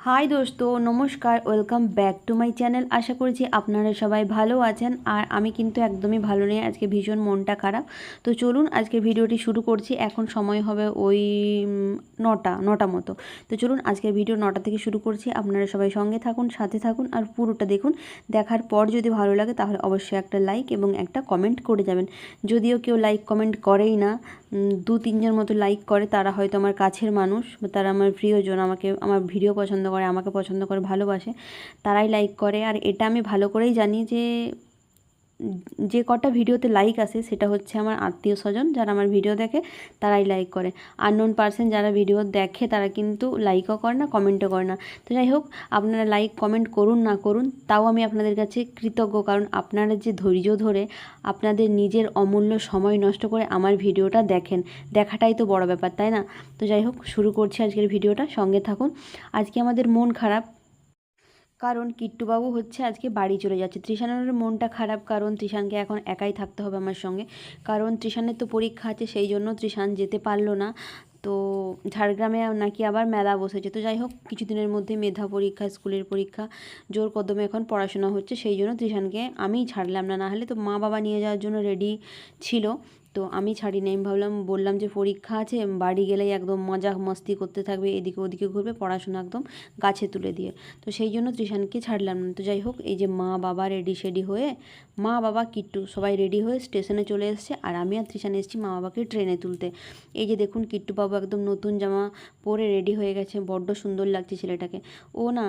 High দোস্ত, নমস্কার, welcome back to my channel. আশা করছি আপনারা সবাই ভালো আছেন। আর আমি কিন্তু একদমই ভালো নেই, আজকে ভীষণ মনটা খারাপ। তো চলুন, আজকে ভিডিওটি শুরু করছি। এখন সময় হবে ওই নটা নটা মতো। তো চলুন, আজকের ভিডিও নটা থেকে শুরু করছি। আপনারা সবাই সঙ্গে থাকুন, সাথে থাকুন, আর পুরোটা দেখুন। দেখার পর যদি ভালো লাগে, তাহলে অবশ্যই একটা লাইক এবং একটা কমেন্ট করে যাবেন। যদিও কেউ লাইক কমেন্ট করেই না। দু তিনজন মতো লাইক করে। তারা হয়তো আমার কাছের মানুষ তারা আমার প্রিয়জন, আমাকে, আমার ভিডিও পছন্দ করে, আমাকে পছন্দ করে, ভালোবাসে, তারাই লাইক করে। আর এটা আমি ভালো করেই জানি যে যে কটা ভিডিওতে লাইক আসে, সেটা হচ্ছে আমার আত্মীয় স্বজন যারা আমার ভিডিও দেখে, তারাই লাইক করে। আননোন পার্সন যারা ভিডিও দেখে, তারা কিন্তু লাইকও করে না কমেন্টও করে না। তো যাই হোক, আপনারা লাইক কমেন্ট করুন, না করুন, তাও আমি আপনাদের কাছে কৃতজ্ঞ। কারণ আপনারা যে ধৈর্য ধরে আপনাদের নিজের অমূল্য সময় নষ্ট করে আমার ভিডিওটা দেখেন, দেখাটাই তো বড় ব্যাপার, তাই না? তো যাই হোক, শুরু করছি আজকের ভিডিওটা। সঙ্গে থাকুন। আজকে আমাদের মন খারাপ কারণ কিট্টুবাবু হচ্ছে আজকে বাড়ি চলে যাচ্ছে। ত্রিশানের মনটা খারাপ কারণ ত্রিশানকে এখন একাই থাকতে হবে আমার সঙ্গে। কারণ ত্রিশানের তো পরীক্ষা আছে, সেই জন্য ত্রিশান যেতে পারল না। তো ঝাড়গ্রামে নাকি আবার মেলা বসেছে। তো যাই হোক, কিছুদিনের মধ্যে মেধা পরীক্ষা, স্কুলের পরীক্ষা, জোর কদমে এখন পড়াশোনা হচ্ছে। সেই জন্য ত্রিশানকে আমিই ছাড়লাম না। না হলে তো মা বাবা নিয়ে যাওয়ার জন্য রেডি ছিল। তো আমি ছাড়িনি, আমি ভাবলাম, বললাম যে পরীক্ষা আছে, বাড়ি গেলেই একদম মজা মস্তি করতে থাকবে, এদিকে ওদিকে ঘুরবে, পড়াশোনা একদম গাছে তুলে দিয়ে। তো সেই জন্য ত্রিশানকে ছাড়লাম না। তো যাই হোক, এই যে মা বাবা রেডি সেডি হয়ে, মা বাবা কিট্টু সবাই রেডি হয়ে স্টেশনে চলে এসছে, আর আমি আর ত্রিশান এসেছি মা বাবাকে ট্রেনে তুলতে। এই যে দেখুন কিট্টু বাবু একদম নতুন জামা পরে রেডি হয়ে গেছে, বড্ড সুন্দর লাগছে ছেলেটাকে। ও না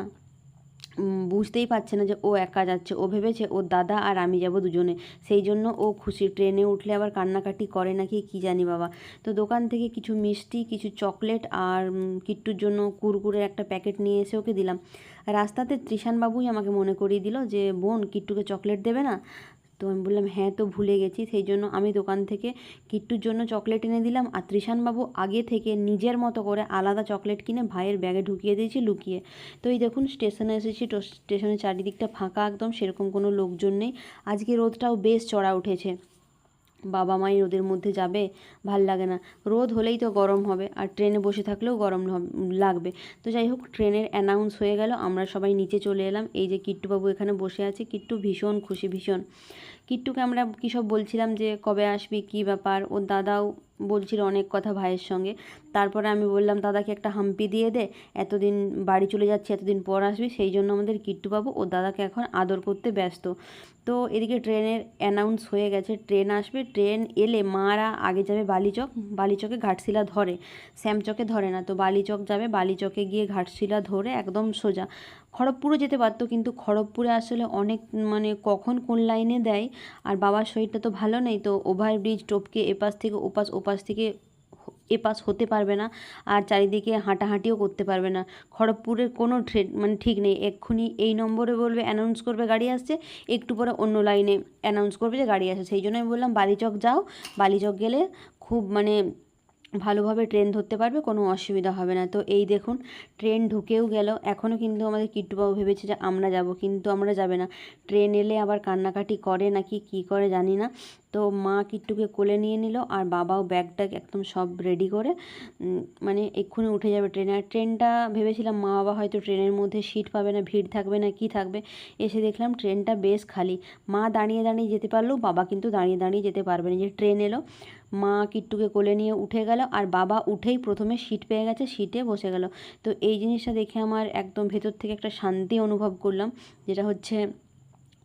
বুঝতেই পারছে না যে ও একা যাচ্ছে। ও ভেবেছে, ওর দাদা আর আমি যাব দুজনে। সেই জন্য ও খুশি। ট্রেনে উঠলে আবার কান্নাকাটি করে নাকি, কি জানি বাবা। তো দোকান থেকে কিছু মিষ্টি, কিছু চকলেট আর কিট্টুর জন্য কুরকুরের একটা প্যাকেট নিয়ে এসে ওকে দিলাম। রাস্তাতে ত্রিশান বাবুই আমাকে মনে করিয়ে দিল যে, বোন, কিট্টুকে চকলেট দেবে না? তো আমি বললাম হ্যাঁ তো ভুলে গেছি। সেই জন্য আমি দোকান থেকে কিট্টুর জন্য চকলেট এনে দিলাম। আর ত্রিশানবাবু আগে থেকে নিজের মতো করে আলাদা চকলেট কিনে ভাইয়ের ব্যাগে ঢুকিয়ে দিয়েছি লুকিয়ে। তো এই দেখুন, স্টেশনে এসেছি। স্টেশনের চারিদিকটা ফাঁকা একদম, সেরকম কোনো লোকজন নেই। আজকে রোদটাও বেশ চড়া উঠেছে। বাবা মাই রোদের মধ্যে যাবে, ভালো লাগে না। রোদ হলেই তো গরম হবে, আর ট্রেনে বসে থাকলেও গরম লাগবে। তো যাই হোক ট্রেনের অ্যানাউন্স হয়ে গেল, আমরা সবাই নিচে চলে এলাম। এই যে কিট্টুবাবু এখানে বসে আছে, কিট্টু ভীষণ খুশি, ভীষণ। কিট্টুকে আমরা কী সব বলছিলাম যে, কবে আসবি, কী ব্যাপার? ওর দাদাও বলছিল অনেক কথা ভাইয়ের সঙ্গে। তারপরে আমি বললাম, দাদাকে একটা হাম্পি দিয়ে দে, এতদিন বাড়ি চলে যাচ্ছে, এতদিন পর আসবি, সেই জন্য আমাদের কিট্টু কিট্টুবাবু ও দাদাকে এখন আদর করতে ব্যস্ত। তো এদিকে ট্রেনের অ্যানাউন্স হয়ে গেছে, ট্রেন আসবে, ট্রেন এলে মারা আগে যাবে বালিচক, বালিচকে ঘাটশিলা ধরে, শ্যামচকে ধরে না, তো বালিচক যাবে, বালিচকে গিয়ে ঘাটশিলা ধরে একদম সোজা। খড়গপুরও যেতে পারতো কিন্তু খড়গপুরে আসলে অনেক মানে কখন কোন লাইনে দেয়, আর বাবার শরীরটা তো ভালো নেই, তো ওভারব্রিজ টপকে এপাশ থেকে ওপাশ ওপাশ থেকে এপাশ হতে পারবে না, আর চারিদিকে হাঁটাহাঁটিও করতে পারবে না। খড়গপুরের কোনো ট্রেন মানে ঠিক নেই, এক্ষুনি এই নম্বরে বলবে অ্যানাউন্স করবে গাড়ি আসছে, একটু পরে অন্য লাইনে অ্যানাউন্স করবে যে গাড়ি আসছে। সেই জন্য আমি বললাম, বালিচক যাও, বালিচক গেলে খুব মানে ভালোভাবে ট্রেন ধরতে পারবে, কোনো অসুবিধা হবে না। তো এই দেখুন ট্রেন ঢুকেও গেল। এখনও কিন্তু আমাদের কিট্টুবাবু ভেবেছে যে আমরা যাব, কিন্তু আমরা যাবে না। ট্রেন এলে আবার কান্নাকাটি করে নাকি কি করে জানি না। তো মা কিট্টুকে কোলে নিয়ে নিল আর বাবাও ব্যাগ ট্যাগ একদম সব রেডি করে মানে এক্ষুনি উঠে যাবে ট্রেনে আর ট্রেনটা ভেবেছিলাম মা বাবা হয়তো ট্রেনের মধ্যে সিট পাবে না, ভিড় থাকবে না, কি থাকবে? এসে দেখলাম ট্রেনটা বেশ খালি। মা দাঁড়িয়ে দাঁড়িয়ে যেতে পারলেও বাবা কিন্তু দাঁড়িয়ে দাঁড়িয়ে যেতে পারবে না। যে ট্রেন এলো মা কিট্টুকে কোলে নিয়ে উঠে গেল আর বাবা উঠেই প্রথমে সিট পেয়ে গেছে সিটে বসে গেল। তো এই জিনিসটা দেখে আমার একদম ভেতর থেকে একটা শান্তি অনুভব করলাম, যেটা হচ্ছে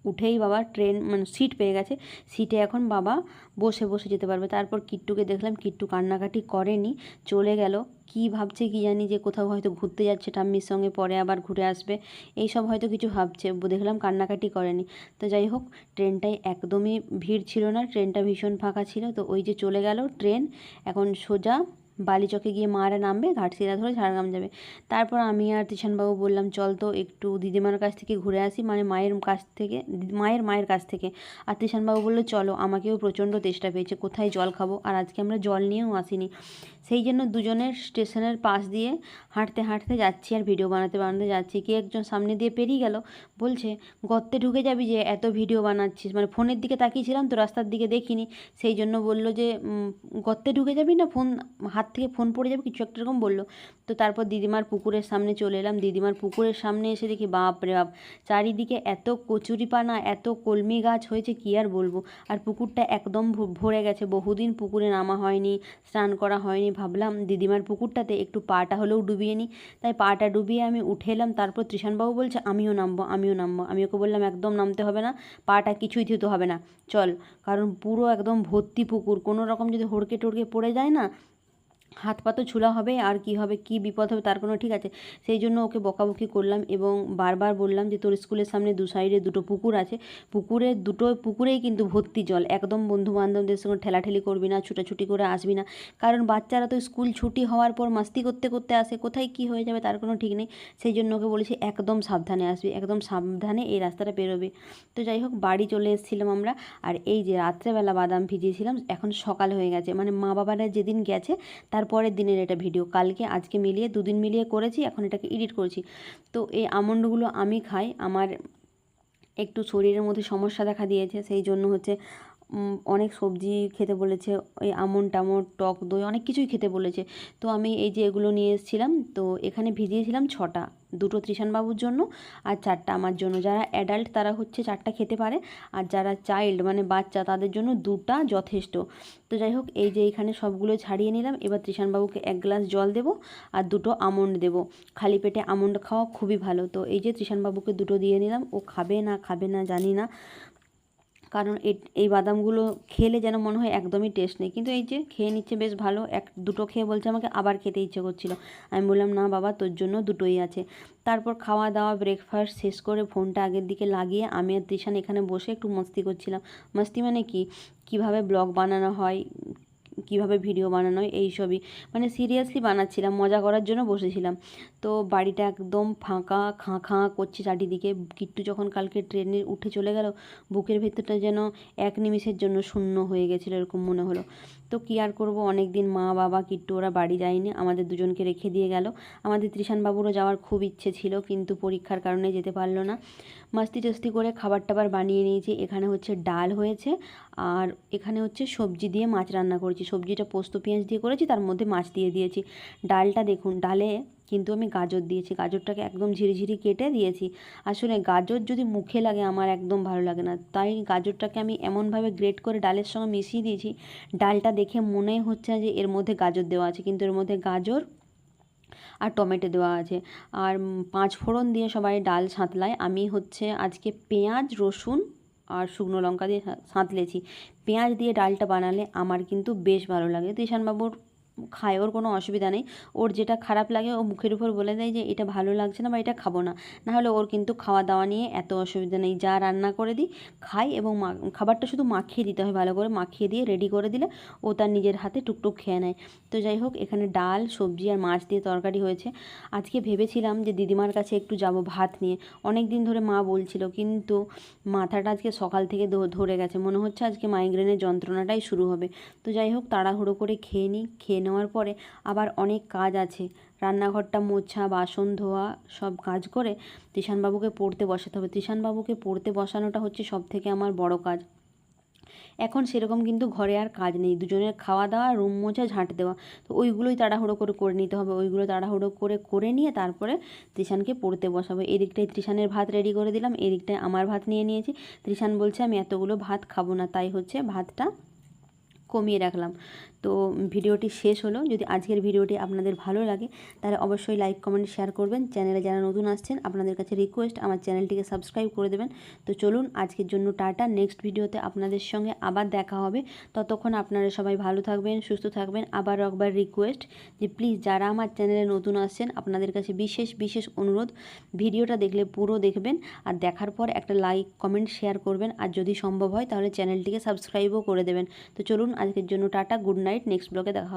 উঠেই বাবা ট্রেন মানে সিট পেয়ে গেছে। সিটে এখন বাবা বসে বসে যেতে পারবে। তারপর কিট্টুকে দেখলাম, কিট্টু কান্নাকাটি করেনি। চলে গেল। কি ভাবছে কি জানি যে কোথাও হয়তো ঘুরতে যাচ্ছে, ঠাম্মির সঙ্গে পরে আবার ঘুরে আসবে। এই সব হয়তো কিছু ভাবছে, দেখলাম কান্নাকাটি করেনি। তো যাই হোক, ট্রেনটায় একদমই ভিড় ছিল না, ট্রেনটা ভীষণ ফাঁকা ছিল। তো ওই যে চলে গেল ট্রেন, এখন সোজা বালিচকে গিয়ে মারা নামবে ঘাটশিলা ধরে ঝাড়গ্রাম যাবে। তারপর আমি আর তিশানবাবু বললাম, চল তো একটু দিদিমার কাছ থেকে ঘুরে আসি মানে মায়ের কাছ থেকে, মায়ের মায়ের কাছ থেকে। আর তিশানবাবু বলল, চলো, আমাকেও প্রচণ্ড তেষ্টা পেয়েছে, কোথায় জল খাব? আর আজকে আমরা জল নিয়েও আসিনি। সেই জন্য দুজনের স্টেশনের পাশ দিয়ে হাঁটতে হাঁটতে যাচ্ছি আর ভিডিও বানাতে বানাতে যাচ্ছি। কে একজন সামনে দিয়ে পেরিয়ে গেল, বলছে, গর্তে ঢুকে যাবি যে এত ভিডিও বানাচ্ছিস? মানে ফোনের দিকে তাকিয়েছিলাম তো রাস্তার দিকে দেখিনি। সেই জন্য বলল যে গর্তে ঢুকে যাবি না? ফোন, হাত থেকে ফোন পড়ে যাবে? কিছু একটা এরকম বলল। তো তারপর দিদিমার পুকুরের সামনে চলে এলাম। দিদিমার পুকুরের সামনে এসে দেখি, বাপ রে বাপ, চারিদিকে এত কচুরিপানা, এত কলমি গাছ হয়েছে, কী আর বলব? আর পুকুরটা একদম ভরে গেছে। বহুদিন পুকুরে নামা হয়নি, স্নান করা হয়নি ভাবলাম, দিদিমার পুকুরটাতে একটু পাটা হলেও ডুবিয়ে নিই। তাই পাটা ডুবিয়ে আমি উঠে এলাম। তারপর ত্রিশানবাবু বলছে, আমিও নামবো আমিও নামবো। আমি ওকে বললাম, একদম নামতে হবে না, পাটা কিছুই ধুতে হবে না। চল। কারণ পুরো একদম ভর্তি পুকুর। কোনো রকম যদি হড়কে টড়কে পড়ে যায় না হাত পা তো ছুলা হবে, আর কি হবে, কি বিপদ হবে তার কোনো ঠিক আছে। সেই জন্য ওকে বকাবকি করলাম এবং বারবার বললাম যে, তোর স্কুলের সামনে দু সাইডে দুটো পুকুর আছে। পুকুরে দুটো, পুকুরেই কিন্তু ভর্তি জল। একদম বন্ধু বান্ধবদের সঙ্গে ঠেলাঠেলি করবি না, ছুটাছুটি করে আসবি না। কারণ বাচ্চারা তো স্কুল ছুটি হওয়ার পর মাস্তি করতে করতে আসে, কোথায় কি হয়ে যাবে তার কোনো ঠিক নেই। সেই জন্য ওকে বলেছি, একদম সাবধানে আসবি, একদম সাবধানে এই রাস্তাটা পেরোবি। তো যাই হোক, বাড়ি চলে এসেছিলাম আমরা। আর এই যে রাত্রেবেলা বাদাম ভিজিয়েছিলাম, এখন সকাল হয়ে গেছে। মানে মা বাবারা যেদিন গেছে তারপরের দিনের এটা ভিডিও কালকে, আজকে মিলিয়ে দুদিন মিলিয়ে করেছি, এখন এটাকে এডিট করেছি। তো এই আমন্ডগুলো আমি খাই, আমার একটু শরীরের মধ্যে সমস্যা দেখা দিয়েছে, সেই জন্য হচ্ছে অনেক সবজি খেতে বলেছে, ওই আমন টামন, টক দই, অনেক কিছুই খেতে বলেছে। তো আমি এই যে এগুলো নিয়ে এসেছিলাম, তো এখানে ভিজিয়েছিলাম ছটা, দুটো ত্রিশানবাবুর জন্য আর চারটা আমার জন্য। যারা অ্যাডাল্ট তারা হচ্ছে চারটা খেতে পারে আর যারা চাইল্ড মানে বাচ্চা তাদের জন্য দুটা যথেষ্ট। তো যাই হোক, এই যে এখানে সবগুলো ছাড়িয়ে নিলাম, এবার ত্রিশানবাবুকে এক গ্লাস জল দেবো আর দুটো আমন্ড দেবো। খালি পেটে আমন্ড খাওয়া খুবই ভালো। তো এই যে ত্রিশানবাবুকে দুটো দিয়ে নিলাম, ও খাবে না খাবে না জানি না। কারণ এই বাদামগুলো খেলে যেন মনে হয় একদমই টেস্ট নেই। কিন্তু এই যে খেয়ে নিচ্ছে বেশ ভালো, এক, দুটো খেয়ে বলছে আমাকে, আবার খেতে ইচ্ছে করছিল। আমি বললাম, না বাবা, তোর জন্য দুটোই আছে। তারপর খাওয়া দাওয়া ব্রেকফাস্ট শেষ করে ফোনটা আগের দিকে লাগিয়ে আমি আর তৃষান এখানে বসে একটু মস্তি করছিলাম। মস্তি মানে কি? কীভাবে ব্লগ বানানো হয়? কীভাবে ভিডিও বানানো হয়, এই সবই। মানে সিরিয়াসলি বানাচ্ছিলাম, মজা করার জন্য বসেছিলাম। তো বাড়িটা একদম ফাঁকা, খাঁ খাঁ করছে চারিদিকে। কিট্টু যখন কালকে ট্রেনে উঠে চলে গেল, বুকের ভেতরটা যেন এক নিমিষের জন্য শূন্য হয়ে গেছিল, এরকম মনে হলো। তো কী আর করব? অনেক দিন মা, বাবা, কিট্টু ওরা বাড়ি যায়নি। আমাদের দুজনকে রেখে দিয়ে গেল। আমাদের ত্রিশানবাবুরও যাওয়ার খুব ইচ্ছে ছিল, কিন্তু পরীক্ষার কারণে যেতে পারল না। মাস্তি টস্তি করে খাবার টাবার বানিয়ে নিয়েছি। এখানে হচ্ছে ডাল হয়েছে আর এখানে হচ্ছে সবজি দিয়ে মাছ রান্না করেছি। সবজিটা পোস্ত, পেঁয়াজ দিয়ে করেছি, তার মধ্যে মাছ দিয়ে দিয়েছি। ডালটা দেখুন, ডালে কিন্তু আমি গাজর দিয়েছি। গাজরটাকে একদম ঝিরিঝিরি কেটে দিয়েছি। আসলে গাজর যদি মুখে লাগে আমার একদম ভালো লাগে না। তাই গাজরটাকে আমি এমনভাবে গ্রেট করে ডালের সঙ্গে মিশিয়ে দিয়েছি। ডালটা দেখে মনে হচ্ছে যে এর মধ্যে গাজর দেওয়া আছে। কিন্তু এর মধ্যে গাজর আর টমেটো দেওয়া আছে। আর পাঁচ ফোড়ন দিয়ে সবাই ডাল সাঁতলায়। আমি হচ্ছে আজকে পেঁয়াজ, রসুন আর শুকনো লঙ্কা দিয়ে সাঁতলেছি। পেঁয়াজ দিয়ে ডালটা বানালে আমার কিন্তু বেশ ভালো লাগে। তো ঈশানবাবুর খায়, ওর কোনো অসুবিধা নেই। ওর যেটা খারাপ লাগে, ও মুখের উপর বলে দেয় যে, এটা ভালো লাগছে না বা এটা খাব না। নাহলে ওর কিন্তু খাওয়া দাওয়া নিয়ে এত অসুবিধা নেই। যা রান্না করে দিই, খাই এবং খাবারটা শুধু মাখিয়ে দিতে হয় ভালো করে। মাখিয়ে দিয়ে রেডি করে দিলে ও তার নিজের হাতে টুকটুক খেয়ে নেয়। তো যাই হোক, এখানে ডাল, সবজি আর মাছ দিয়ে তরকারি হয়েছে। আজকে ভেবেছিলাম যে, দিদিমার কাছে একটু যাব ভাত নিয়ে। অনেক দিন ধরে মা বলছিল, কিন্তু মাথাটা আজকে সকাল থেকে ধরে গেছে। মনে হচ্ছে আজকে মাইগ্রেনের যন্ত্রণাটাই শুরু হবে। তো যাই হোক, তাড়াহুড়ো করে খেয়ে নিই। খেয়ে নেওয়ার পরে আবার অনেক কাজ আছে। রান্নাঘরটা মোছা, বাসন ধোয়া, সব কাজ করে ত্রিশানবাবুকে পড়তে বসাতে হবে। ত্রিশানবাবুকে পড়তে বসানোটা হচ্ছে সব থেকে আমার বড় কাজ। এখন সেরকম কিন্তু ঘরে আর কাজ নেই। দুজনের খাওয়া দাওয়া, রুম মোছা, ঝাঁট দেওয়া। তো ওইগুলোই তাড়াহুড়ো করে করে নিতে হবে। ওইগুলো তাড়াহুড়ো করে করে নিয়ে তারপরে ত্রিশানকে পড়তে বসাবো। এদিকটায় ত্রিশানের ভাত রেডি করে দিলাম। এদিকটায় আমার ভাত নিয়ে নিয়েছি। ত্রিশান বলছে, আমি এতগুলো ভাত খাব না। তাই হচ্ছে ভাতটা কমিয়ে রাখলাম। তো ভিডিওটি শেষ হলো। যদি আজকের ভিডিওটি আপনাদের ভালো লাগে, তাহলে অবশ্যই লাইক কমেন্ট শেয়ার করবেন। চ্যানেলে যারা নতুন আসছেন, আপনাদের কাছে রিকোয়েস্ট আমার চ্যানেলটিকে সাবস্ক্রাইব করে দেবেন। তো চলুন, আজকের জন্য টাটা। নেক্সট ভিডিওতে আপনাদের সঙ্গে আবার দেখা হবে। ততক্ষণ আপনারা সবাই ভালো থাকবেন, সুস্থ থাকবেন। আবার একবার রিকোয়েস্ট যে প্লিজ যারা আমার চ্যানেলে নতুন আসছেন, আপনাদের কাছে বিশেষ বিশেষ অনুরোধ, ভিডিওটা দেখলে পুরো দেখবেন। আর দেখার পর একটা লাইক কমেন্ট শেয়ার করবেন। আর যদি সম্ভব হয়, তাহলে চ্যানেলটিকে সাবস্ক্রাইবও করে দেবেন। তো চলুন আজকের জন্য টাটা গুড নাইট নেক্সট ব্লগে দেখা হবে।